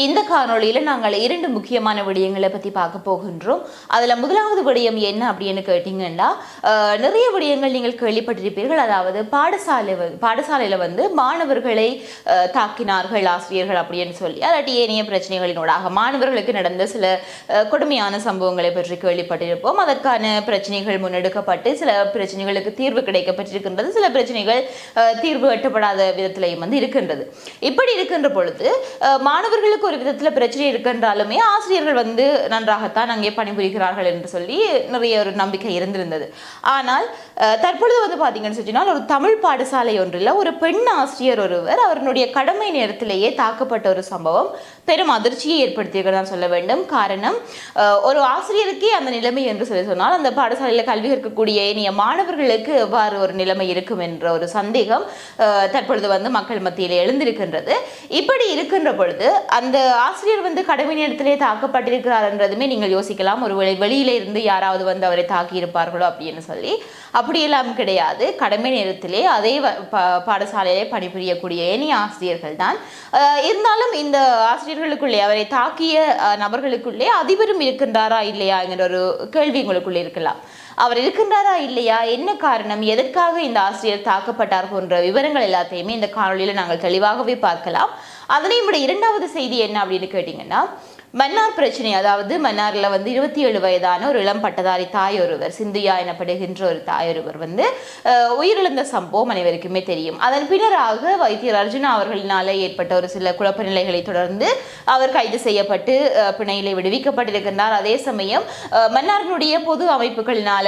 இந்த காணொளியில் நாங்கள் இரண்டு முக்கியமான விடயங்களை பற்றி பார்க்க போகின்றோம். அதில் முதலாவது விடயம் என்ன அப்படின்னு கேட்டிங்கன்னா நிறைய விடயங்கள் நீங்கள் கேள்விப்பட்டிருப்பீர்கள். அதாவது பாடசாலை பாடசாலையில் வந்து மாணவர்களை தாக்கினார்கள் ஆசிரியர்கள் அப்படின்னு சொல்லி. அதாட்டி ஏனைய பிரச்சனைகளினோடாக மாணவர்களுக்கு நடந்த சில கொடுமையான சம்பவங்களை பற்றி கேள்விப்பட்டிருப்போம். அதற்கான பிரச்சனைகள் முன்னெடுக்கப்பட்டு சில பிரச்சனைகளுக்கு தீர்வு கிடைக்கப்பட்டிருக்கின்றது. சில பிரச்சனைகள் தீர்வு எட்டப்படாத விதத்திலையும் வந்து இருக்கின்றது. இப்படி இருக்கின்ற பொழுது மாணவர்களுக்கு மாணவர்களுக்கு ஒரு விதத்தில் பிரச்சனை இருக்குன்றாலுமே ஆசிரியர்கள் வந்து நன்றாகத்தான் அங்கே பணிபுரிகிறார்கள் என்று சொல்லி நிறைய ஒரு நம்பிக்கை இருந்திருந்தது. ஆனால் தற்பொழுது வந்து பார்த்தீங்கன்னு சொன்னால் ஒரு தமிழ் பாடசாலை ஒன்றில் ஒரு பெண் ஆசிரியர் ஒருவர் அவருடைய கடமை நேரத்திலேயே தாக்கப்பட்ட ஒரு சம்பவம் பெரும் அதிர்ச்சியை ஏற்படுத்தியிருக்கிறதா சொல்ல வேண்டும். காரணம் ஒரு ஆசிரியருக்கே அந்த நிலைமை என்று சொல்லி சொன்னால் அந்த பாடசாலையில் கல்வி கற்கக்கூடிய இனிய மாணவர்களுக்கு எவ்வாறு ஒரு நிலைமை இருக்கும் என்ற ஒரு சந்தேகம் தற்பொழுது வந்து மக்கள் மத்தியில் எழுந்திருக்கின்றது. இப்படி இருக்கின்ற பொழுது அந்த ஆசிரியர் வந்து கடமை நேரத்திலே தாக்கப்பட்டிருக்கிறார் என்றதுமே நீங்கள் யோசிக்கலாம். ஒரு வெளியில இருந்து யாராவது வந்து அவரை தாக்கி இருப்பார்களோ அப்படின்னு சொல்லி. அப்படியெல்லாம் கிடையாது. கடமை நேரத்திலே அதே வ- பாடசாலையிலே பணிபுரியக்கூடிய இனி ஆசிரியர்கள் தான். இருந்தாலும் இந்த ஆசிரியர் ஆசிரியர்களுக்குள்ளே அவரை தாக்கிய நபர்களுக்குள்ளே அதிபரும் இருக்கின்றாரா இல்லையா என்கிற ஒரு கேள்வி உங்களுக்குள்ளே இருக்கலாம். அவர் இருக்கின்றாரா இல்லையா? என்ன காரணம்? எதற்காக இந்த ஆசிரியர் தாக்கப்பட்டார் போன்ற விவரங்கள் எல்லாத்தையுமே இந்த காணொலியில் நாங்கள் தெளிவாகவே பார்க்கலாம். அதனையும் விட இரண்டாவது செய்தி என்ன அப்படின்னு கேட்டிங்கன்னா மன்னார் பிரச்சனை அதாவது மன்னாரில் வந்து இருபத்தி ஏழு வயதான ஒரு இளம் பட்டதாரி தாய் ஒருவர் சிந்தியா எனப்படுகின்ற ஒரு தாய் ஒருவர் வந்து உயிரிழந்த சம்பவம் அனைவருக்குமே தெரியும். அதன் பின்னராக வைத்தியர் அர்ஜுனா அவர்களினால ஏற்பட்ட ஒரு சில குழப்ப நிலைகளை தொடர்ந்து அவர் கைது செய்யப்பட்டு அஹ், பிணையிலே விடுவிக்கப்பட்டிருக்கின்றார். அதே சமயம் மன்னாரினுடைய பொது அமைப்புகளினால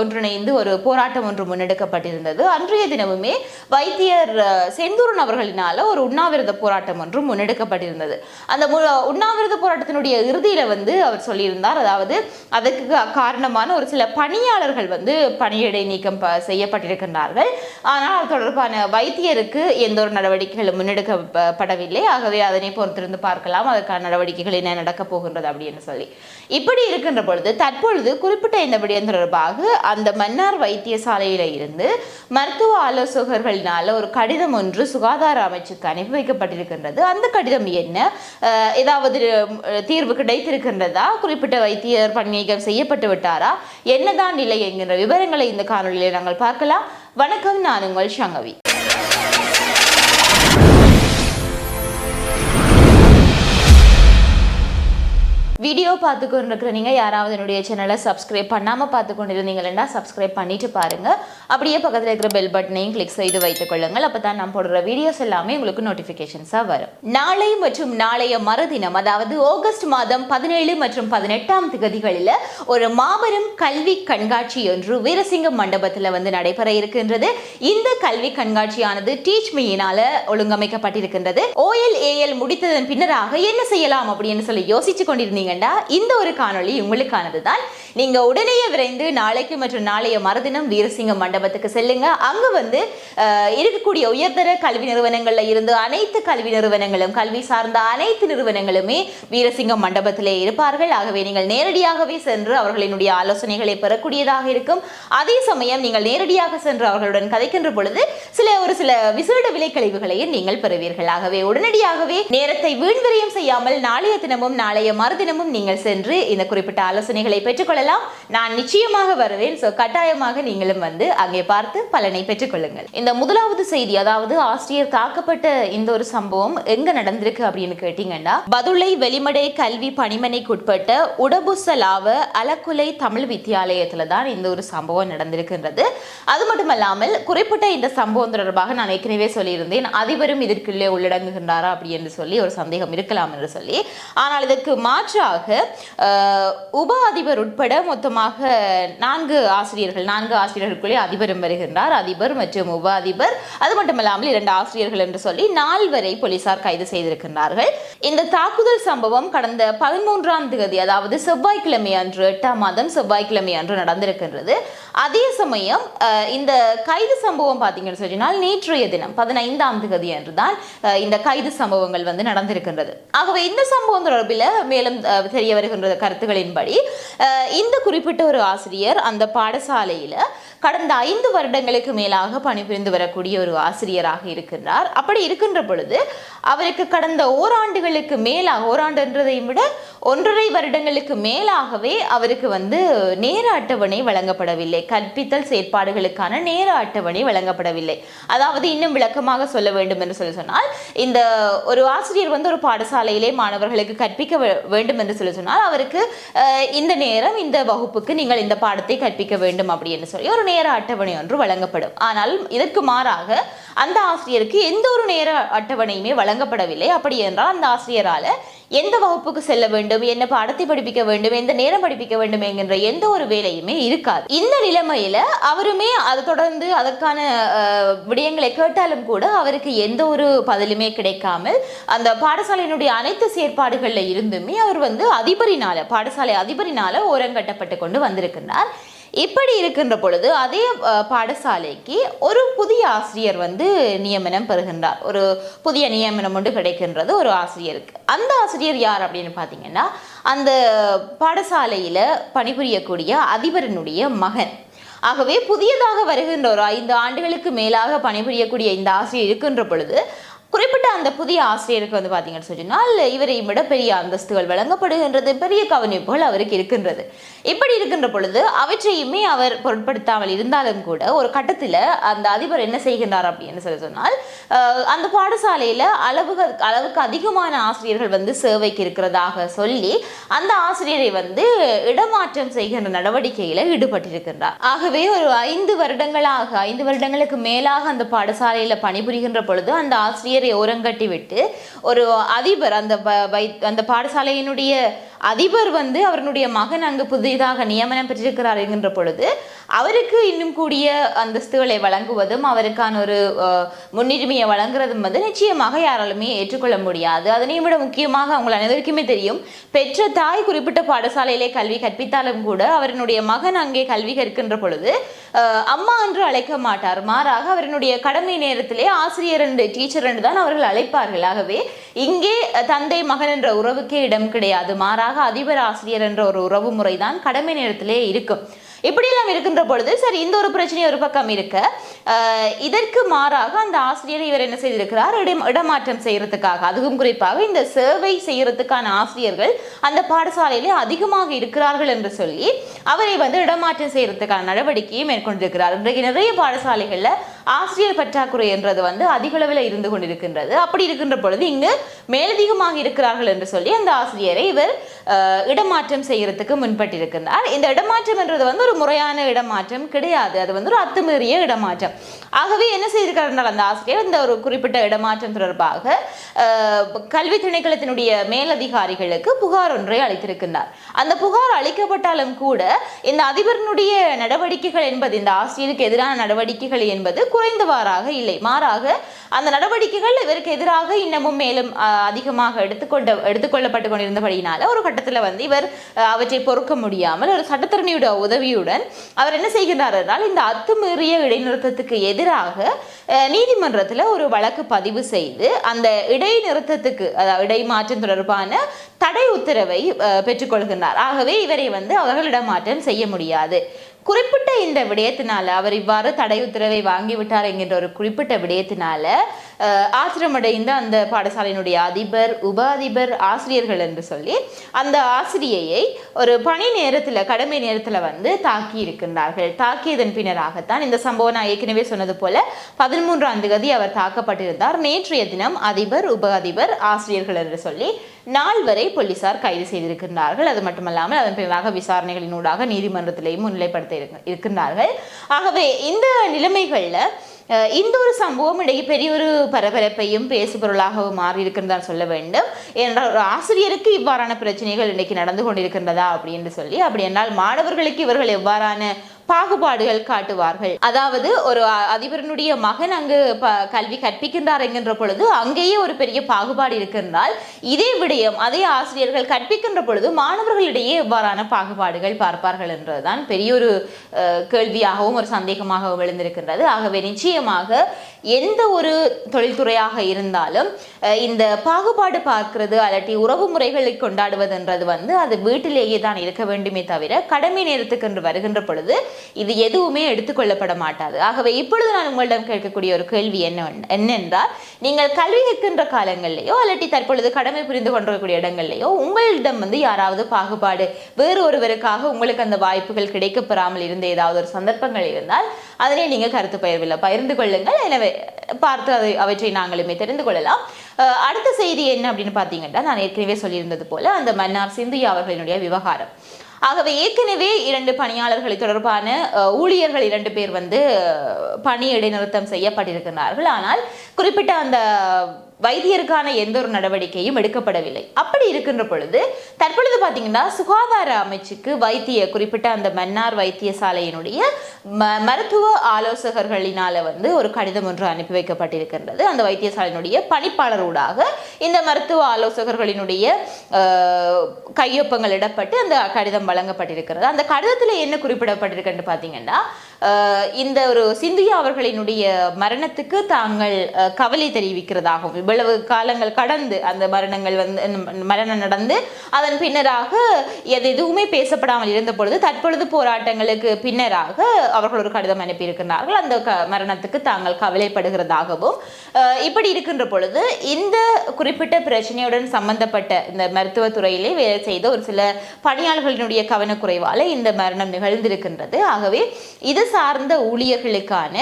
ஒன்றிணைந்து ஒரு போராட்டம் ஒன்று முன்னெடுக்கப்பட்டிருந்தது. அன்றைய தினமுமே வைத்தியர் செந்தூரன் அவர்களினால ஒரு உண்ணாவிரத போராட்டம் ஒன்று முன்னெடுக்கப்பட்டிருந்தது. அந்த உண்ணாவிரத போராட்டத்தினுடைய இறுதியில் வந்து அவர் சொல்லியிருந்தார். அதாவது அதற்கு கா- காரணமான ஒரு சில பணியாளர்கள் வந்து பணியிடை நீக்கம் ப- செய்யப்பட்டிருக்கின்றார்கள். ஆனால் அது தொடர்பான வைத்தியருக்கு எந்த ஒரு நடவடிக்கைகளும் முன்னெடுக்கப்படவில்லை. ஆகவே அதனை பொறுத்திருந்து பார்க்கலாம். அதற்கான நடவடிக்கைகள் என்ன நடக்கப் போகின்றது அப்படின்னு சொல்லி. இப்படி இருக்கின்ற பொழுது தற்பொழுது குறிப்பிட்ட இந்த விடயம் தொடர்பாக அந்த மன்னார் வைத்தியசாலையில் இருந்து மருத்துவ ஆலோசகர்களினால ஒரு கடிதம் ஒன்று சுகாதார அமைச்சுக்கு அனுப்பி வைக்கப்பட்டிருக்கின்றது. அந்த கடிதம் என்ன? ஏதாவது தீர்வு கிடைத்திருக்கின்றதா? குறிப்பிட்ட வைத்தியர் பணி செய்யப்பட்டு விட்டாரா? என்னதான் நிலை என்கின்ற விவரங்களை இந்த காணொலியில் நாங்கள் பார்க்கலாம். வணக்கம் நான் உங்கள் சங்கவி. வீடியோ பார்த்து கொண்டிருக்கிற நீங்கள் யாராவது என்னுடைய சேனலை சப்ஸ்கிரைப் பண்ணாமல் பார்த்து கொண்டிருந்தீங்கன்னா சப்ஸ்கிரைப் பண்ணிட்டு பாருங்க. அப்படியே பக்கத்தில் இருக்கிற பெல் பட்டனையும் கிளிக் செய்து வைத்துக் கொள்ளுங்கள். அப்போ தான் நான் போடுற வீடியோஸ் எல்லாமே உங்களுக்கு நோட்டிஃபிகேஷன்ஸாக வரும். நாளை மற்றும் நாளைய மறுதினம் அதாவது ஆகஸ்ட் மாதம் பதினேழு மற்றும் பதினெட்டாம் திகதிகளில் ஒரு மாபெரும் கல்வி கண்காட்சி ஒன்று வீரசிங்கம் மண்டபத்தில் வந்து நடைபெற இருக்கின்றது. இந்த கல்வி கண்காட்சியானது டீச் மீயினால ஒழுங்கமைக்கப்பட்டிருக்கின்றது. ஓஎல் ஏஎல் முடித்ததன் பின்னராக என்ன செய்யலாம் அப்படின்னு சொல்லி யோசிச்சு கொண்டிருந்தீங்கன்னா இந்த ஒரு காணொளி உங்களுக்கானது தான் நீங்க உடனே விரைந்து நாளைக்கு மற்றும் நாளைய மறுதினம் வீரசிங்க மண்டபத்துக்கு செல்லுங்க. அங்க வந்து இருக்கக்கூடிய உயர்தர கல்வி நிறுவனங்கள்ல இருந்து அனைத்து கல்வி நிறுவனங்களும் கல்வி சார்ந்த அனைத்து நிறுவனங்களுமே வீரசிங்க மண்டபத்திலே இருப்பார்கள். ஆகவே நீங்கள் நேரடியாகவே சென்று அவர்களினுடைய ஆலோசனைகளை பெறக்கூடியதாக இருக்கும். அதே சமயம் நீங்கள் நேரடியாக சென்று அவர்களுடன் கதைக்கின்ற பொழுது சில ஒரு சில விசேட விலை கழிவுகளையும் நீங்கள் பெறுவீர்கள். ஆகவே உடனடியாகவே நேரத்தை வீண் விரயம் செய்யாமல் நாளைய தினமும் நாளைய மறுதினமும் நீங்கள் சென்று இந்த குறிப்பிட்ட ஆலோசனைகளை பெற்றுக்கொள்ளலாம். நான் நிச்சயமாக வருவேன். ஸோ கட்டாயமாக நீங்களும் வந்து அங்கே பார்த்து பலனை பெற்றுக்கொள்ளுங்கள். இந்த முதலாவது செய்தி அதாவது ஆசிரியர் தாக்கப்பட்ட இந்த ஒரு சம்பவம் எங்க நடந்திருக்கு அப்படின்னு கேட்டீங்கன்னா பதுளை வெளிமடை கல்வி பணிமனைக்குட்பட்ட உடபுசலாவ அலக்குலை தமிழ் வித்தியாலயத்துல தான் இந்த ஒரு சம்பவம் நடந்திருக்கின்றது. அது மட்டுமல்லாமல் குறிப்பிட்ட இந்த சம்பவம் தொடர்பாக நான் ஏற்கனவே சொல்லியிருந்தேன். அதிபரும் இதற்குள்ளே உள்ளடங்குகின்றாரா அப்படி என்று சொல்லி ஒரு சந்தேகம் இருக்கலாம் என்று சொல்லி. ஆனால் இதற்கு மாற்றாக அஹ், உப அதிபர் உட்பட மொத்தமாக நான்கு ஆசிரியர்கள் நான்கு ஆசிரியர்களுக்குள்ளே அதிபரும் வருகின்றார். அதிபர் மற்றும் உப அதிபர் அது மட்டுமல்லாமல் இரண்டு ஆசிரியர்கள் என்று சொல்லி நால்வரை போலீசார் கைது செய்திருக்கின்றார்கள். இந்த தாக்குதல் சம்பவம் கடந்த பதிமூன்றாம் தேதி அதாவது செவ்வாய்க்கிழமை அன்று எட்டாம் மாதம் செவ்வாய்க்கிழமை அன்று நடந்திருக்கின்றது. அதே சமயம் இந்த கைது சம்பவம் பார்த்தீங்கன்னு சொன்னால் நேற்றைய தினம் பதினைந்தாம் தேதி அன்று தான் இந்த கைது சம்பவங்கள் வந்து நடந்திருக்கின்றது. ஆகவே இந்த சம்பவம் தொடர்பில் மேலும் தெரிய வருகின்ற கருத்துகளின்படி இந்த குறிப்பிட்ட ஒரு ஆசிரியர் அந்த பாடசாலையில் கடந்த ஐந்து வருடங்களுக்கு மேலாக பணிபுரிந்து வரக்கூடிய ஒரு ஆசிரியராக இருக்கின்றார். அப்படி இருக்கின்ற பொழுது அவருக்கு கடந்த ஓராண்டுகளுக்கு மேலாக ஓராண்டுன்றதை விட ஒன்றரை வருடங்களுக்கு மேலாகவே அவருக்கு வந்து நேர அட்டவணை வழங்கப்படவில்லை. கற்பித்தல் செயற்பாடுகளுக்கான நேர அட்டவணை வழங்கப்படவில்லை. அதாவது இன்னும் விளக்கமாக சொல்ல வேண்டும் என்று சொல்லி சொன்னால் இந்த ஒரு ஆசிரியர் வந்து ஒரு பாடசாலையிலே மாணவர்களுக்கு கற்பிக்க வே- வேண்டும் என்று சொல்லி சொன்னால் அவருக்கு இந்த நேரம் இந்த வகுப்புக்கு நீங்கள் இந்த பாடத்தை கற்பிக்க வேண்டும் அப்படின்னு சொல்லி ஒரு நேர அட்டவணை ஒன்று வழங்கப்படும். ஆனால் இதற்கு மாறாக அந்த ஆசிரியருக்கு எந்த ஒரு நேர அட்டவணையுமே வழங்கப்படவில்லை. அப்படி என்றால் அந்த ஆசிரியரால் எந்த வகுப்புக்கு செல்ல வேண்டும் என்ன பாடத்தை படிப்பிக்க வேண்டும் எந்த நேரம் படிப்பிக்க வேண்டும் என்கின்ற எந்த ஒரு வேலையுமே இருக்காது. இந்த நிலைமையில அவருமே அது தொடர்ந்து அதற்கான விடயங்களை கேட்டாலும் கூட அவருக்கு எந்த ஒரு பதிலுமே கிடைக்காமல் அந்த பாடசாலையினுடைய அனைத்து செயற்பாடுகளில் இருந்துமே அவர் வந்து அதிபரினால பாடசாலை அதிபரினால ஓரங்கட்டப்பட்டு கொண்டு வந்திருக்கின்றார். இப்படி இருக்கின்ற பொழுது அதே பாடசாலைக்கு ஒரு புதிய ஆசிரியர் வந்து நியமனம் பெறுகின்றார். ஒரு புதிய நியமனம் ஒன்று கிடைக்கின்றது ஒரு ஆசிரியருக்கு. அந்த ஆசிரியர் யார் அப்படின்னு பார்த்தீங்கன்னா அந்த பாடசாலையில் பணிபுரியக்கூடிய அதிபரினுடைய மகன். ஆகவே புதியதாக வருகின்ற ஒரு ஐந்து ஆண்டுகளுக்கு மேலாக பணிபுரியக்கூடிய இந்த ஆசிரியர் இருக்கின்ற பொழுது குறிப்பிட்ட அந்த புதிய ஆசிரியருக்கு வந்து பார்த்தீங்கன்னு சொன்னால் இவரை விட பெரிய அந்தஸ்துகள் வழங்கப்படுகின்றது பெரிய கவனிப்புகள் அவருக்கு இருக்கின்றது. இப்படி இருக்கின்ற பொழுது அவற்றையுமே அவர் பொருட்படுத்தாமல் இருந்தாலும் கூட ஒரு கட்டத்தில் அந்த அதிபர் என்ன செய்கின்றார் அப்படின்னு சொல்லி சொன்னால் அந்த பாடசாலையில் அளவுக்கு அளவுக்கு அதிகமான ஆசிரியர்கள் வந்து சேவைக்கு இருக்கிறதாக சொல்லி அந்த ஆசிரியரை வந்து இடமாற்றம் செய்கின்ற நடவடிக்கையில் ஈடுபட்டிருக்கின்றார். ஆகவே ஒரு ஐந்து வருடங்களாக ஐந்து வருடங்களுக்கு மேலாக அந்த பாடசாலையில் பணிபுரிகின்ற பொழுது அந்த ஆசிரியர் ஓரங்கட்டி விட்டு ஒரு அதிபர் அந்த அந்த பாடசாலையினுடைய அதிபர் வந்து அவருடைய மகன் அங்கு புதிதாக நியமனம் பெற்றிருக்கிறார் என்கின்ற பொழுது அவருக்கு இன்னும் கூடிய அந்தஸ்துகளை வழங்குவதும் அவருக்கான ஒரு முன்னுரிமையை வழங்குறதும் வந்து நிச்சயமாக யாராலுமே ஏற்றுக்கொள்ள முடியாது. அதனையும் விட முக்கியமாக அவங்க அனைவருக்குமே தெரியும் பெற்ற தாய் குறிப்பிட்ட பாடசாலையிலே கல்வி கற்பித்தாலும் கூட அவருடைய மகன் அங்கே கல்வி கற்கின்ற பொழுது அம்மா என்று அழைக்க மாட்டார். மாறாக அவருடைய கடமை நேரத்திலே ஆசிரியர் என்று டீச்சர் என்று தான் அவர்கள் அழைப்பார்கள். ஆகவே இங்கே தந்தை மகன் என்ற உறவுக்கே இடம் கிடையாது. மாறாக அதிபர் ஆசிரியர் என்ற ஒரு உறவு முறைதான் கடமை நேரத்திலே இருக்கும். இப்படியெல்லாம் இருக்கின்ற பொழுது சரி இந்த ஒரு பிரச்சனை ஒரு பக்கம் இருக்க இதற்கு மாறாக அந்த ஆசிரியரை இவர் என்ன செய்திருக்கிறார்? இடம் இடமாற்றம் செய்யறதுக்காக அதுவும் குறிப்பாக இந்த சேவை செய்யறதுக்கான ஆசிரியர்கள் அந்த பாடசாலையிலே அதிகமாக இருக்கிறார்கள் என்று சொல்லி அவரை வந்து இடமாற்றம் செய்யறதுக்கான நடவடிக்கையை மேற்கொண்டிருக்கிறார். இன்றைக்கு நிறைய பாடசாலைகளில் ஆசிரியர் பற்றாக்குறை என்றது வந்து அதிகளவில் இருந்து கொண்டிருக்கின்றது. அப்படி இருக்கின்ற பொழுது இங்கு மேலதிகமாக இருக்கிறார்கள் என்று சொல்லி அந்த ஆசிரியரை இவர் இடமாற்றம் செய்கிறதுக்கு முன்பட்டிருக்கின்றார். இந்த இடமாற்றம் என்றது வந்து ஒரு முறையான இடமாற்றம் கிடையாது. அது வந்து ஒரு அத்துமீறிய இடமாற்றம். ஆகவே என்ன செய்திருக்கிறார் என்றால் அந்த ஆசிரியர் இந்த ஒரு குறிப்பிட்ட இடமாற்றம் தொடர்பாக கல்வி திணைக்களத்தினுடைய மேலதிகாரிகளுக்கு புகார் ஒன்றை அளித்திருக்கின்றார். அந்த புகார் அளிக்கப்பட்டாலும் கூட இந்த அதிபரினுடைய நடவடிக்கைகள் என்பது இந்த ஆசிரியருக்கு எதிரான நடவடிக்கைகள் என்பது குறைந்தவாறாக இல்லை. மாறாக அந்த நடவடிக்கைகள் இவருக்கு எதிராக இன்னமும் மேலும் அதிகமாக எடுத்துக்கொண்ட எடுத்துக்கொள்ளப்பட்டு கொண்டிருந்தபடியினால ஒரு கட்டத்தில் வந்து இவர் அவற்றை பொறுக்க முடியாமல் ஒரு சட்டத்தரணியோட உதவியுடன் அவர் என்ன செய்கிறார் என்றால் இந்த அத்துமீறிய இடைநிறுத்தத்துக்கு எதிராக நீதிமன்றத்தில் ஒரு வழக்கு பதிவு செய்து அந்த இடைநிறுத்தத்துக்கு அதாவது இடைமாற்றம் தொடர்பான தடை உத்தரவை பெற்றுக்கொள்கின்றார். ஆகவே இவரை வந்து அவர்களிடம் மாற்றம் செய்ய முடியாது. குறிப்பிட்ட இந்த விடயத்தினால அவர் இவ்வாறு தடை உத்தரவை வாங்கிவிட்டார் என்கின்ற ஒரு குறிப்பிட்ட விடயத்தினால ஆத்திரமடைந்த அந்த பாடசாலையினுடைய அதிபர் உப அதிபர் ஆசிரியர்கள் என்று சொல்லி அந்த ஆசிரியையை ஒரு பணி நேரத்தில் கடமை நேரத்தில் வந்து தாக்கி இருக்கின்றார்கள். தாக்கியதன் பின்னராகத்தான் இந்த சம்பவம் நான் ஏற்கனவே சொன்னது போல பதிமூன்றாம் தேதி அவர் தாக்கப்பட்டிருந்தார். நேற்றைய தினம் அதிபர் உப அதிபர் ஆசிரியர்கள் என்று சொல்லி நால்வரை போலீசார் கைது செய்திருக்கின்றார்கள். அது மட்டுமல்லாமல் அதன் பின்னராக விசாரணைகளினூடாக நீதிமன்றத்திலேயும் முன்னிலைப்படுத்த இருக்கின்றார்கள். ஆகவே இந்த நிலைமைகளில் இந்த ஒரு சம்பவம் இடையே பெரிய ஒரு பரபரப்பையும் பேசுபொருளாகவும் மாறி இருக்கின்றதான் சொல்ல வேண்டும். என்றால் ஒரு ஆசிரியருக்கு இவ்வாறான பிரச்சனைகள் இன்னைக்கு நடந்து கொண்டிருக்கின்றதா அப்படின்னு சொல்லி அப்படி என்றால் மாணவர்களுக்கு இவர்கள் எவ்வாறான பாகுபாடுகள் காட்டுவார்கள். அதாவது ஒரு அதிபரனுடைய மகன் அங்கு ப- கல்வி கற்பிக்கின்றார் என்கின்ற பொழுது அங்கேயே ஒரு பெரிய பாகுபாடு இருக்கின்றால் இதே விடயம் அதே ஆசிரியர்கள் கற்பிக்கின்ற பொழுது மாணவர்களிடையே எவ்வாறான பாகுபாடுகள் பார்ப்பார்கள் என்றதுதான் பெரிய ஒரு கேள்வியாகவும் ஒரு சந்தேகமாகவும் எழுந்திருக்கின்றது. ஆகவே நிச்சயமாக எந்த ஒரு தொழில்துறையாக இருந்தாலும் இந்த பாகுபாடு பார்க்கிறது அல்லாட்டி உறவு முறைகளை கொண்டாடுவதுன்றது வந்து அது வீட்டிலேயே தான் இருக்க வேண்டுமே தவிர கடமை நேரத்துக்கு என்று வருகின்ற பொழுது இது எதுவுமே எடுத்துக்கொள்ளப்பட மாட்டாது ஆகவே இப்பொழுது நான் உங்களிடம் கேட்கக்கூடிய ஒரு கேள்வி என்ன என்னென்றால் நீங்கள் கல்வி கற்கின்ற காலங்களிலேயோ அல்லட்டி தற்பொழுது கடமை புரிந்து கொண்டிருக்கக்கூடிய இடங்கள்லையோ உங்களிடம் வந்து யாராவது பாகுபாடு வேறு ஒருவருக்காக உங்களுக்கு அந்த வாய்ப்புகள் கிடைக்கப்பெறாமல் இருந்த ஏதாவது ஒரு சந்தர்ப்பங்கள் இருந்தால் அதனை நீங்கள் கருத்து பயிர்வில்லை பகிர்ந்து கொள்ளுங்கள். எனவே பார்த்து அதை அவற்றை நாங்களுமே தெரிந்து கொள்ளலாம். அஹ் அடுத்த செய்தி என்ன அப்படின்னு பார்த்தீங்கன்னா நான் ஏற்கனவே சொல்லியிருந்தது போல அந்த மன்னார் சிந்தியா அவர்களினுடைய விவகாரம். ஆகவே ஏற்கனவே இரண்டு பணியாளர்களை தொடர்பான ஊழியர்கள் இரண்டு பேர் வந்து பணி இடைநிறுத்தம் செய்யப்பட்டிருக்கிறார்கள். ஆனால் குறிப்பிட்ட அந்த வைத்தியருக்கான எந்த ஒரு நடவடிக்கையும் எடுக்கப்படவில்லை. அப்படி இருக்கின்ற பொழுது தற்பொழுது பார்த்தீங்கன்னா சுகாதார அமைச்சுக்கு வைத்திய குறிப்பிட்ட அந்த மன்னார் வைத்தியசாலையினுடைய ம மருத்துவ ஆலோசகர்களினால வந்து ஒரு கடிதம் ஒன்று அனுப்பி வைக்கப்பட்டிருக்கின்றது. அந்த வைத்தியசாலையினுடைய பணிப்பாளரூடாக இந்த மருத்துவ ஆலோசகர்களினுடைய கையொப்பங்கள் இடப்பட்டு அந்த கடிதம் வழங்கப்பட்டிருக்கிறது. அந்த கடிதத்தில் என்ன குறிப்பிடப்பட்டிருக்குன்னு பார்த்தீங்கன்னா இந்த ஒரு சிந்தியா அவர்களினுடைய மரணத்துக்கு தாங்கள் கவலை தெரிவிக்கிறதாகவும் இவ்வளவு காலங்கள் கடந்து அந்த மரணங்கள் வந்து மரணம் நடந்து அதன் பின்னராக எது எதுவுமே பேசப்படாமல் இருந்த பொழுது தற்பொழுது போராட்டங்களுக்கு பின்னராக அவர்கள் ஒரு கடிதம் அனுப்பியிருக்கிறார்கள். அந்த க மரணத்துக்கு தாங்கள் கவலைப்படுகிறதாகவும் இப்படி இருக்கின்ற பொழுது இந்த குறிப்பிட்ட பிரச்சனையுடன் சம்பந்தப்பட்ட இந்த மருத்துவத்துறையிலே வேலை செய்த ஒரு சில பணியாளர்களினுடைய கவனக்குறைவால இந்த மரணம் நிகழ்ந்திருக்கின்றது. ஆகவே இது சார்ந்த ஊழியர்களுக்கான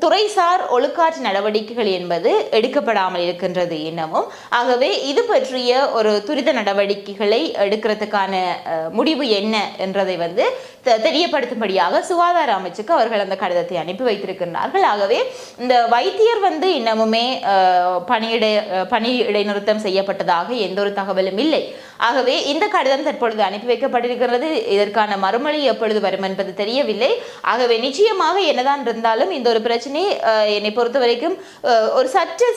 துறைசார் ஒழுக்காற்று நடவடிக்கைகள் என்பது எடுக்கப்படாமல் இருக்கின்றது இன்னமும். ஆகவே இது பற்றிய ஒரு துரித நடவடிக்கைகளை எடுக்கிறதுக்கான முடிவு என்ன என்றதை வந்து தெ- தெரியப்படுத்தும்படியாக சுகாதார அமைச்சுக்கு அவர்கள் அந்த கடிதத்தை அனுப்பி வைத்திருக்கின்றார்கள். ஆகவே இந்த வைத்தியர் வந்து இன்னமுமே பணியிட பணி இடைநிறுத்தம் செய்யப்பட்டதாக எந்த ஒரு தகவலும் இல்லை. ஆகவே இந்த கடிதம் தற்பொழுது அனுப்பி வைக்கப்பட்டிருக்கிறது. இதற்கான மறுமொழி எப்பொழுது வரும் என்பது தெரியவில்லை. ஆகவே நிச்சயமாக என்னதான் இருந்தாலும் இந்த ஒரு பிரச்சனை என்னை பொறுத்த வரைக்கும் ஒரு சற்று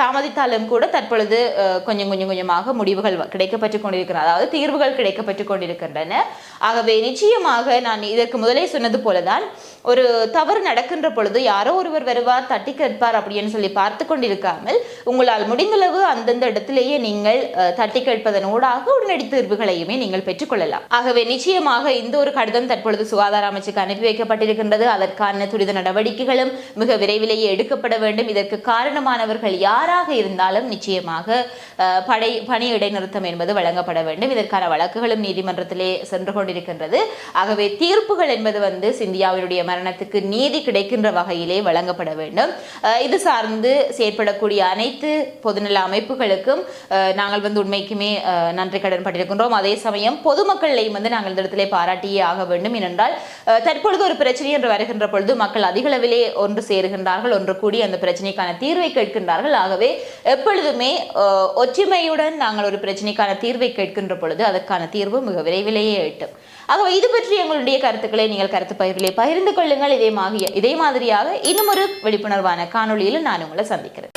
தாமதித்தாலும் கூட தற்பொழுது கொஞ்சம் கொஞ்சம் கொஞ்சமாக முடிவுகள் கிடைக்கப்பட்டு கொண்டிருக்கின்றன அதாவது தீர்வுகள் கிடைக்கப்பட்டு கொண்டிருக்கின்றன. ஆகவே நிச்சயமாக நான் இதற்கு முதலே சொன்னது போலதான் ஒரு தவறு நடக்கின்ற பொழுது யாரோ ஒருவர் வருவார் தட்டி கேட்பார் அப்படின்னு சொல்லி பார்த்து கொண்டிருக்காமல் உங்களால் முடிந்தளவு அந்தந்த இடத்திலேயே நீங்கள் தட்டி கேட்பதன் ஊடாக உடனடி தீர்வுகளையுமே நீங்கள் பெற்றுக்கொள்ளலாம். ஆகவே நிச்சயமாக இந்த ஒரு கடிதம் தற்பொழுது சுகாதார அமைச்சுக்கு அனுப்பி வைக்கப்பட்டிருக்கின்றது. அதற்கான துரித நடவடிக்கைகளும் மிக விரைவிலேயே எடுக்கப்பட வேண்டும். இதற்கு காரணமானவர்கள் யாராக இருந்தாலும் நிச்சயமாக படை பணி இடைநிறுத்தம் என்பது வழங்கப்பட வேண்டும். இதற்கான வழக்குகளும் நீதிமன்றத்திலே சென்று கொண்டிருக்கின்றது. ஆகவே தீர்ப்புகள் என்பது வந்து சிந்தியாவினுடைய மரணத்துக்கு நீதி கிடைக்கின்ற வகையிலே வழங்கப்பட வேண்டும். இது சார்ந்து செயற்படக்கூடிய அனைத்து பொதுநல அமைப்புகளுக்கும் நாங்கள் வந்து உண்மைக்குமே நன்றி நன்றி கடன் பட்டிருக்கின்றோம். அதே சமயம் பொதுமக்களையும் வந்து நாங்கள் இந்த இடத்திலே பாராட்டியே ஆக வேண்டும். ஏனென்றால் தற்பொழுது ஒரு பிரச்சனை என்று வருகின்ற பொழுது மக்கள் அதிகளவிலே ஒன்று சேருகின்றார்கள் ஒன்று கூடி அந்த பிரச்சனைக்கான தீர்வை கேட்கின்றார்கள். ஆகவே எப்பொழுதுமே ஒற்றுமையுடன் நாங்கள் ஒரு பிரச்சனைக்கான தீர்வை கேட்கின்ற பொழுது அதற்கான தீர்வு மிக விரைவிலேயே எட்டும். ஆகவே இது பற்றி எங்களுடைய கருத்துக்களை நீங்கள் கருத்து பகிர்விலே பகிர்ந்து கொள்ளுங்கள். இதே மாதிரி இதே மாதிரியாக இன்னும் ஒரு விழிப்புணர்வான காணொலியில் நான் உங்களை சந்திக்கிறேன்.